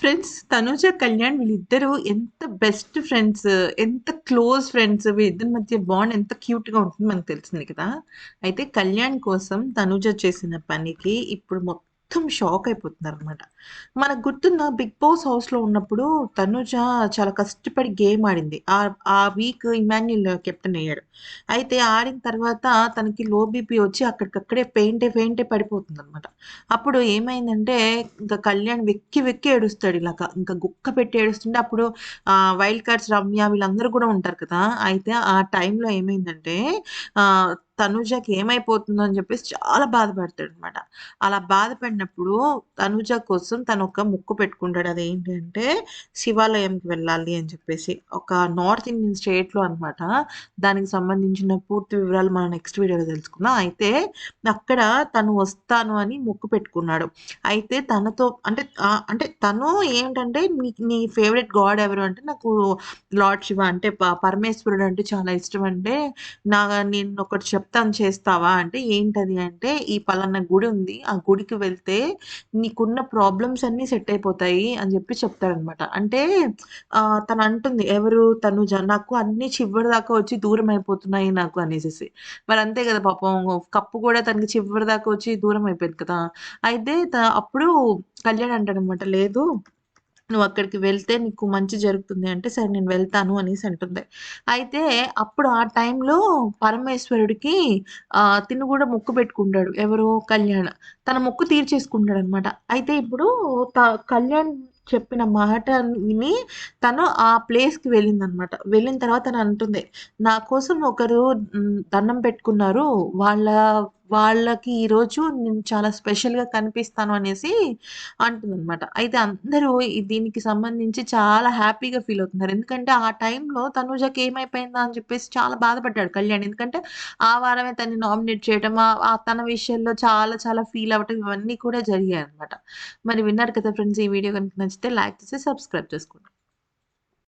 Friends Tanuja Kalyan వీళ్ళిద్దరూ ఎంత best friends ఎంత క్లోజ్ ఫ్రెండ్స్ వీళ్ళిద్దరి మధ్య బాండ్ ఎంత క్యూట్గా ఉంటుంది మనకు తెలిసింది కదా. అయితే కళ్యాణ్ కోసం తనుజ చేసిన పనికి ఇప్పుడు మొత్తం మొత్తం షాక్ అయిపోతున్నారు అనమాట మనకు గుర్తున్న బిగ్ బాస్ హౌస్లో ఉన్నప్పుడు తనుజ చాలా కష్టపడి గేమ్ ఆడింది. ఆ ఆ వీక్ ఇమాన్యుల్ కెప్టెన్ అయ్యాడు. అయితే ఆడిన తర్వాత తనకి లో బీపీ వచ్చి అక్కడికక్కడే పెయింటే పెయింటే పడిపోతుంది అనమాట అప్పుడు ఏమైందంటే ఇంకా కళ్యాణ్ వెక్కి వెక్కి ఏడుస్తాడు ఇలాగా. ఇంకా గుక్క పెట్టి ఏడుస్తుంటే అప్పుడు వైల్డ్ కార్డ్స్ రమ్య వీళ్ళందరూ కూడా ఉంటారు కదా? అయితే ఆ టైంలో ఏమైందంటే తనుజకి ఏమైపోతుందో అని చెప్పేసి చాలా బాధపడతాడు అనమాట అలా బాధపడినప్పుడు తనుజ కోసం తను ఒక ముక్కు పెట్టుకుంటాడు. అది ఏంటంటే శివాలయంకి వెళ్ళాలి అని చెప్పేసి. ఒక నార్త్ ఇండియన్ స్టేట్లో అనమాట దానికి సంబంధించిన పూర్తి వివరాలు మనం నెక్స్ట్ వీడియోలో తెలుసుకుందాం. అయితే అక్కడ తను వస్తాను అని ముక్కు పెట్టుకున్నాడు. అయితే తనతో అంటే అంటే తను ఏంటంటే నీ నీ ఫేవరెట్ గాడ్ ఎవరు అంటే నాకు లార్డ్ శివ అంటే పరమేశ్వరుడు అంటే చాలా ఇష్టం. అంటే నా నేను ఒకటి చెప్ చెప్తాను చేస్తావా? అంటే ఏంటది? అంటే ఈ పలానా గుడి ఉంది. ఆ గుడికి వెళ్తే నీకున్న ప్రాబ్లమ్స్ అన్నీ సెట్ అయిపోతాయి అని చెప్పి చెప్తాడనమాట అంటే తను అంటుంది ఎవరు తను నాకు అన్ని చివరి దాకా వచ్చి దూరం అయిపోతున్నాయి నాకు అనేసి మరి అంతే కదా పాపం. కప్పు కూడా తనకి చివరి దాకా వచ్చి దూరం అయిపోయింది కదా. అయితే త- అప్పుడు కళ్యాణ్ అంటాడనమాట లేదు నువ్వు అక్కడికి వెళ్తే నీకు మంచి జరుగుతుంది అంటే సరే నేను వెళ్తాను అనేసి అంటుంది. అయితే అప్పుడు ఆ టైంలో పరమేశ్వరుడికి తిను కూడా మొక్కు పెట్టుకుంటాడు. ఎవరు కళ్యాణ్. తన మొక్కు తీర్చేసుకుంటాడు అనమాట అయితే ఇప్పుడు త- కళ్యాణ్ చెప్పిన మాట విని తను ఆ ప్లేస్కి వెళ్ళిందనమాట. వెళ్ళిన తర్వాత తను అంటుంది నా కోసం ఒకరు దండం పెట్టుకున్నారు. వాళ్ళ వాళ్ళకి ఈరోజు నేను చాలా స్పెషల్గా కనిపిస్తాను అనేసి అంటుందన్నమాట. అయితే అందరూ దీనికి సంబంధించి చాలా హ్యాపీగా ఫీల్ అవుతున్నారు. ఎందుకంటే ఆ టైంలో తనుజకి ఏమైపోయిందా అని చెప్పేసి చాలా బాధపడ్డాడు కళ్యాణ్. ఎందుకంటే ఆ వారమే తన్ని నామినేట్ చేయడం ఆ తన విషయంలో చాలా చాలా ఫీల్ అవ్వటం ఇవన్నీ కూడా జరిగాయి అనమాట మరి విన్నారు కదా ఫ్రెండ్స్ ఈ వీడియో కనుక నచ్చితే లైక్ చేసి సబ్స్క్రైబ్ చేసుకోండి.